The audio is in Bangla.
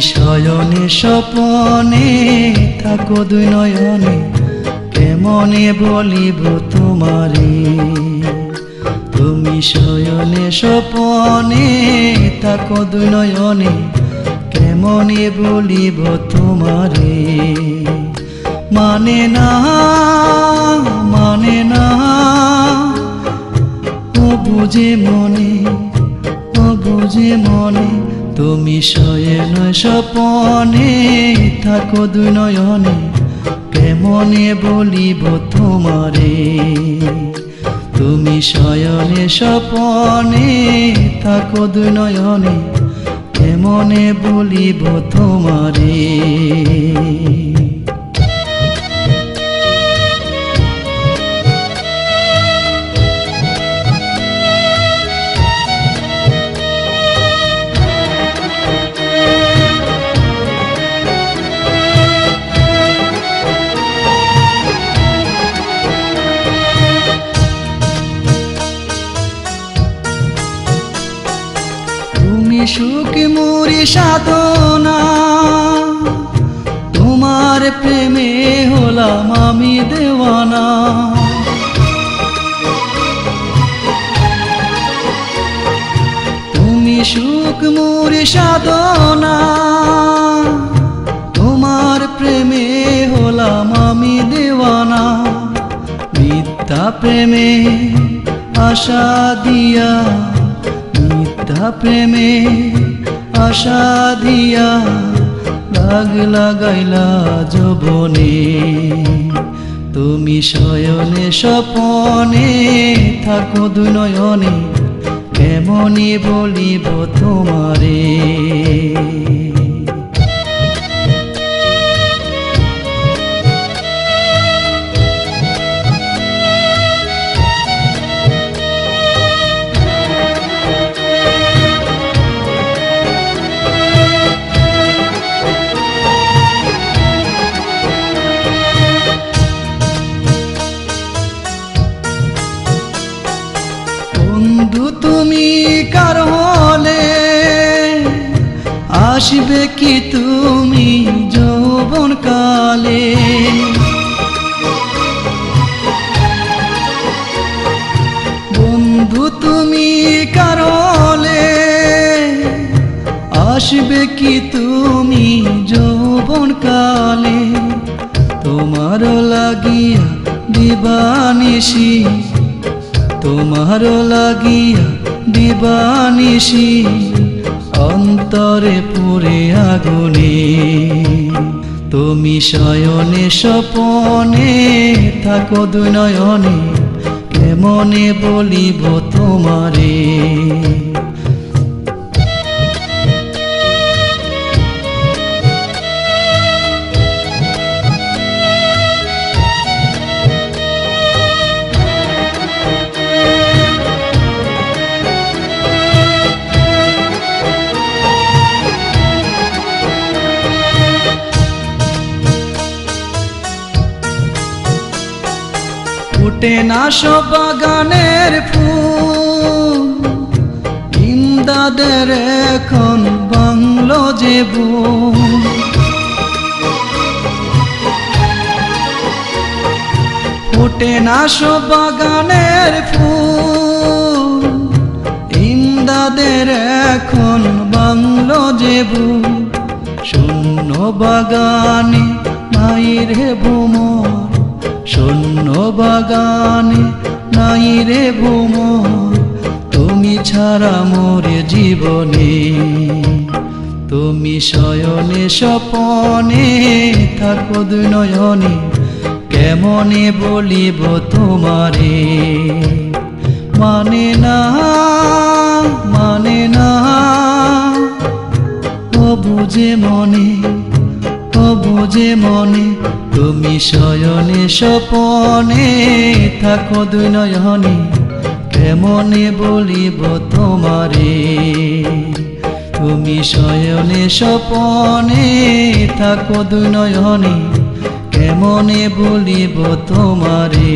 শয়নে, স্বপনে থাকো দুই নয়নে, কেমনে বলিব তোমারে? তুমি শয়নে, স্বপনে থাকো দুই নয়নে, কেমনে বলিব তোমারে? মানে না মানে না ও বুঝে মনে ও বুঝে মনে তুমি শয়ন সপনে থাকো দুই নয়নে কেমনে বলিব তোমারে। তুমি শয়নে স্বপনে, থাকো দুই নয়নে কেমনে বলিব তোমারে। সাধনা। তোমার প্রেমে হলাম আমি দেওয়ানা। তুমি সুখ মুরি সাধনা। তোমার প্রেমে হলাম আমি দেওয়ানা। মিথ্যা প্রেমে আশা দিয়া, মিথ্যা প্রেমে আশা দিয়া দাগ লাগাইলা যবনে। তুমি শয়নে স্বপনে থাকো দুই নয়নে কেমনি বলিব তোমারে? বন্ধু তুমি কার হলে আসবে কি তুমি যৌবন কালে? বন্ধু তুমি কার হলে আসবে কি তুমি যৌবন কালে? তোমার লাগিয়া দিবানিসি তোমার লাগিয়া দিবানিসি অন্তরে পুরে আগুনে। তুমি শয়নে স্বপনে, থাকো দুই নয়নে, কেমনে বলিব তোমারে? ফুটে না বাগানের ফুল ইন্দাদের এখন বাংলো যে। ফুটে না বাগানের ফুল ইন্দাদের এখন বাংলো যে। শূন্য বাগানে নাই রে ভুমর শূন্য বাগানে নাই রে ভুমর তুমি ছাড়া মোরে জীবনে। তুমি শয়নে স্বপনে থাকো দুই নয়নে, কেমনে বলিব তোমারে? মানে না মানে না ও বুঝে মনে ও বুঝে মনে তুমি শয়নে স্বপনে থাকো দুই নয়নে, কেমনে বলিব তোমারে? তুমি শয়নে স্বপনে থাকো দুই নয়নে, কেমনে বলিব তোমারে?